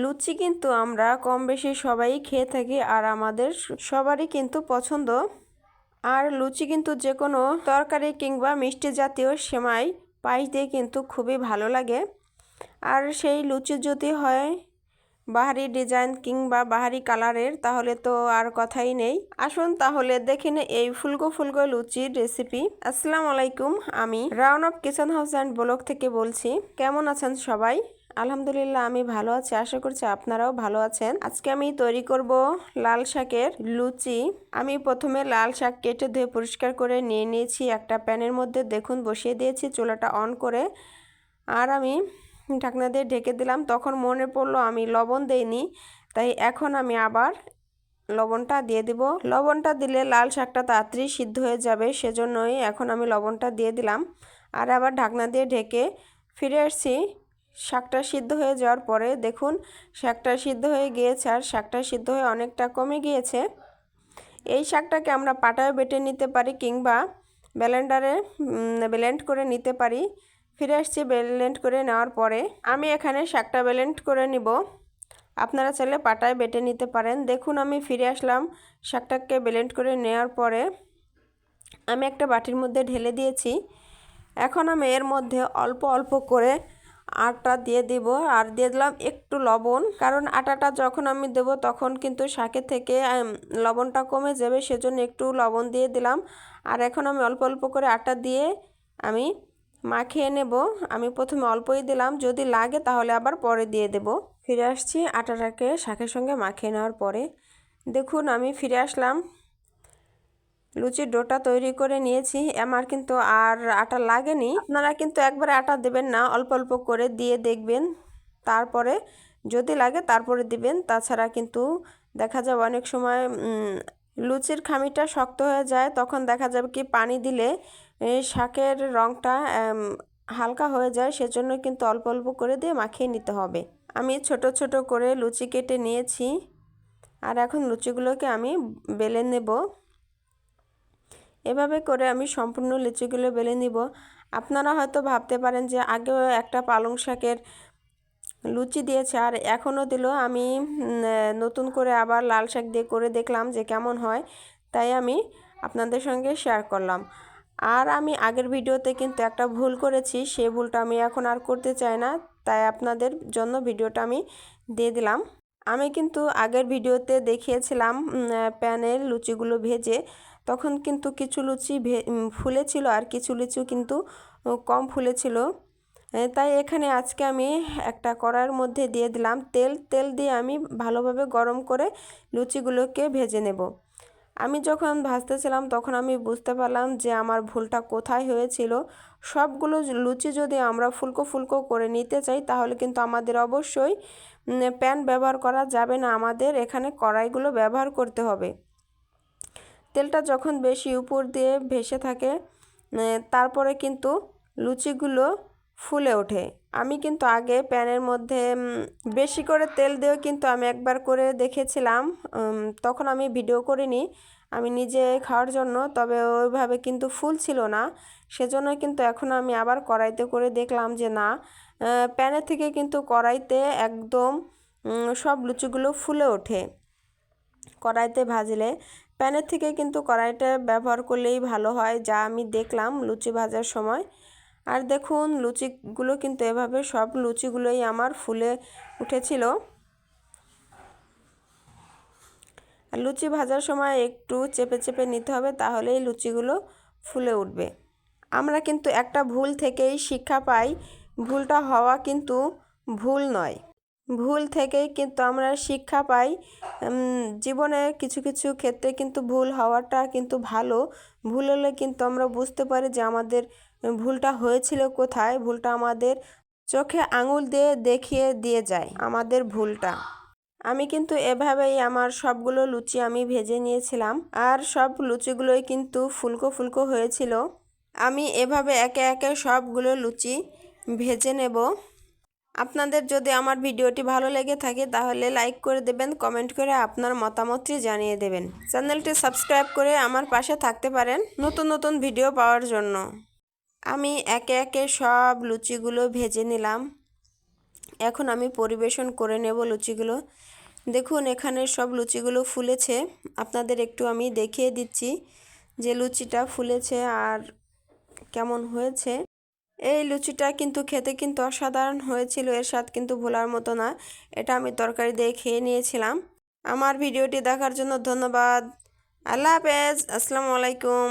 লুচি কিন্তু আমরা কম বেশি সবাই খেয়ে থাকি আর আমাদের সবারই কিন্তু পছন্দ। আর লুচি কিন্তু যে কোনো তরকারি কিংবা মিষ্টি জাতীয় সেমাই, পায়েস দিয়ে কিন্তু খুবই ভালো লাগে। আর সেই লুচি যদি হয় বাহারি ডিজাইন কিংবা বাহারি কালারের, তাহলে তো আর কথাই নেই। আসুন তাহলে দেখে নে এই ফুলগো ফুলগো লুচির রেসিপি। আসসালামু আলাইকুম, আমি রাউন of kitchen house and vlog থেকে বলছি। কেমন আছেন সবাই? আলহামদুলিল্লাহ, আমি ভালো আছি। আশা করছি আপনারাও ভালো আছেন। আজকে আমি তৈরি করব লাল শাকের লুচি। আমি প্রথমে লাল শাক কেটে ধুয়ে পরিষ্কার করে নিয়ে নিয়েছি। একটা প্যানের মধ্যে দেখুন, বসিয়ে দিয়েছি চুলাটা অন করে। আর আমি ঢাকনা দিয়ে ঢেকে দিলাম। তখন মনে পড়ল আমি লবণ দেইনি, তাই এখন আমি আবার লবণটা দিয়ে দিব। লবণটা দিলে লাল শাকটা তাড়াতাড়ি সিদ্ধ হয়ে যাবে, সেজন্যই এখন আমি লবণটা দিয়ে দিলাম। আর আবার ঢাকনা দিয়ে ঢেকে ফিরে আসছি। শাকটা সিদ্ধ হয়ে যাওয়ার পরে দেখুন, শাকটা সিদ্ধ হয়ে গিয়েছে আর শাকটা সিদ্ধ হয়ে অনেকটা কমে গিয়েছে। এই শাকটাকে আমরা পাটায় বেটে নিতে পারি কিংবা ব্লেন্ডারে ব্লেন্ড করে নিতে পারি। ফিরে আসছি ব্লেন্ড করে নেওয়ার পরে। আমি এখানে শাকটা ব্লেন্ড করে নিব। আপনারা চাইলে পাটায় বেটে নিতে পারেন। দেখুন, আমি ফিরে আসলাম শাকটাকে ব্লেন্ড করে নেওয়ার পরে। আমি একটা বাটির মধ্যে ঢেলে দিয়েছি। এখন আমি এর মধ্যে অল্প অল্প করে আটা দিয়ে দিব। আর দিয়ে দিলাম একটু লবণ, কারণ আটাটা যখন আমি দেব তখন কিন্তু শাকের থেকে লবণটা কমে যাবে, সেজন্য একটু লবণ দিয়ে দিলাম। আর এখন আমি অল্প অল্প করে আটা দিয়ে আমি মাখিয়ে নেব। আমি প্রথমে অল্পই দিলাম, যদি লাগে তাহলে আবার পরে দিয়ে দেব। ফিরে আসছি আটাটাকে শাকের সঙ্গে মাখিয়ে নেওয়ার পরে। দেখুন আমি ফিরে আসলাম। লুচির ডোটা তৈরি করে নিয়েছি। আমার কিন্তু আর আটা লাগেনি। আপনারা কিন্তু একবারে আটা দেবেন না, অল্প অল্প করে দিয়ে দেখবেন। তারপরে যদি লাগে তারপরে দিবেন। তাছাড়া কিন্তু দেখা যাবে অনেক সময় লুচির খামিটা শক্ত হয়ে যায়, তখন দেখা যাবে কি পানি দিলে শাকের রঙটা হালকা হয়ে যায়। সেজন্য কিন্তু অল্প অল্প করে দিয়ে মাখিয়ে নিতে হবে। আমি ছোট ছোট করে লুচি কেটে নিয়েছি। আর এখন লুচিগুলোকে আমি বেলে নেব। এভাবে করে আমি সম্পূর্ণ লিচিগুলো বেলে নিব। আপনারা হয়তো ভাবতে পারেন যে আগেও একটা পালং শাকের লুচি দিয়েছে আর এখনও দিল। আমি নতুন করে আবার লাল শাক দিয়ে করে দেখলাম যে কেমন হয়, তাই আমি আপনাদের সঙ্গে শেয়ার করলাম। আর আমি আগের ভিডিওতে কিন্তু একটা ভুল করেছি সেই ভুলটা আমি এখন আর করতে চাই না, তাই আপনাদের জন্য ভিডিওটা আমি দিয়ে দিলাম। আমি কিন্তু আগের ভিডিওতে দেখিয়েছিলাম প্যানের লুচিগুলো ভেজে তখন কিন্তু কিছু লুচি ভে ফুলেছিল আর কিছু লুচি কিন্তু কম ফুলেছিল। তাই এখানে আজকে আমি একটা কড়াইয়ের মধ্যে দিয়ে দিলাম তেল। তেল দিয়ে আমি ভালোভাবে গরম করে লুচিগুলোকে ভেজে নেব। আমি যখন ভাজতেছিলাম তখন আমি বুঝতে পারলাম যে আমার ভুলটা কোথায় হয়েছিল। সবগুলো লুচি যদি আমরা ফুলকো ফুলকো করে নিতে চাই তাহলে কিন্তু আমাদের অবশ্যই প্যান ব্যবহার করা যাবে না। আমাদের এখানে কড়াইগুলো ব্যবহার করতে হবে। তেলটা যখন বেশি উপর দিয়ে ভেসে থাকে তারপরে কিন্তু লুচিগুলো ফুলে ওঠে। আমি কিন্তু আগে প্যানের মধ্যে বেশি করে তেল দিয়েও কিন্তু আমি একবার করে দেখেছিলাম তখন আমি ভিডিও করিনি, আমি নিজে খাওয়ার জন্য, তবে ওইভাবে কিন্তু ফুল ছিল না। সেজন্য কিন্তু এখন আমি আবার কড়াইতে করে দেখলাম যে না প্যানের থেকে কিন্তু কড়াইতে একদম সব লুচিগুলো ফুলে ওঠে। কড়াইতে ভাজলে প্যানের থেকে কিন্তু কড়াইটা ব্যবহার করলেই ভালো হয়, যা আমি দেখলাম লুচি ভাজার সময়। আর দেখুন, লুচিগুলো কিন্তু এভাবে সব লুচিগুলোই আমার ফুলে উঠেছিল। আর লুচি ভাজার সময় একটু চেপে চেপে নিতে হবে, তাহলেই লুচিগুলো ফুলে উঠবে। আমরা কিন্তু একটা ভুল থেকেই শিক্ষা পাই, ভুলটা হওয়া কিন্তু ভুল নয়। ভুল থেকেই কিন্তু আমরা শিক্ষা পাই। জীবনে কিছু কিছু ক্ষেত্রে কিন্তু ভুল হওয়াটা কিন্তু ভালো। ভুল হলে কিন্তু আমরা বুঝতে পারি যে আমাদের ভুলটা হয়েছিল কোথায়। ভুলটা আমাদের চোখে আঙুল দিয়ে দেখিয়ে দিয়ে যায় আমাদের ভুলটা। আমি কিন্তু এভাবেই আমার সবগুলো লুচি আমি ভেজে নিয়েছিলাম। আর সব লুচিগুলোই কিন্তু ফুলকো ফুলকো হয়েছিল। আমি এভাবে একে একে সবগুলো লুচি ভেজে নেব। আপনাদের যদি আমার ভিডিওটি ভালো লেগে থাকে তাহলে লাইক করে দেবেন, কমেন্ট করে আপনার মতামতটি জানিয়ে দেবেন। চ্যানেলটি সাবস্ক্রাইব করে আমার পাশে থাকতে পারেন নতুন নতুন ভিডিও পাওয়ার জন্য। আমি একে একে সব লুচিগুলো ভেজে নিলাম। এখন আমি পরিবেশন করে নেব লুচিগুলো। দেখুন, এখানে সব লুচিগুলো ফুলেছে। আপনাদের একটু আমি দেখিয়ে দিচ্ছি যে লুচিটা ফুলেছে আর কেমন হয়েছে। এই লুচিটা কিন্তু খেতে কিন্তু অসাধারণ হয়েছিল, এর স্বাদ কিন্তু ভোলার মতো না। এটা আমি তরকারি দিয়ে খেয়ে নিয়েছিলাম। আমার ভিডিওটি দেখার জন্য ধন্যবাদ। আল্লাহ হাফেজ, আসসালামু আলাইকুম।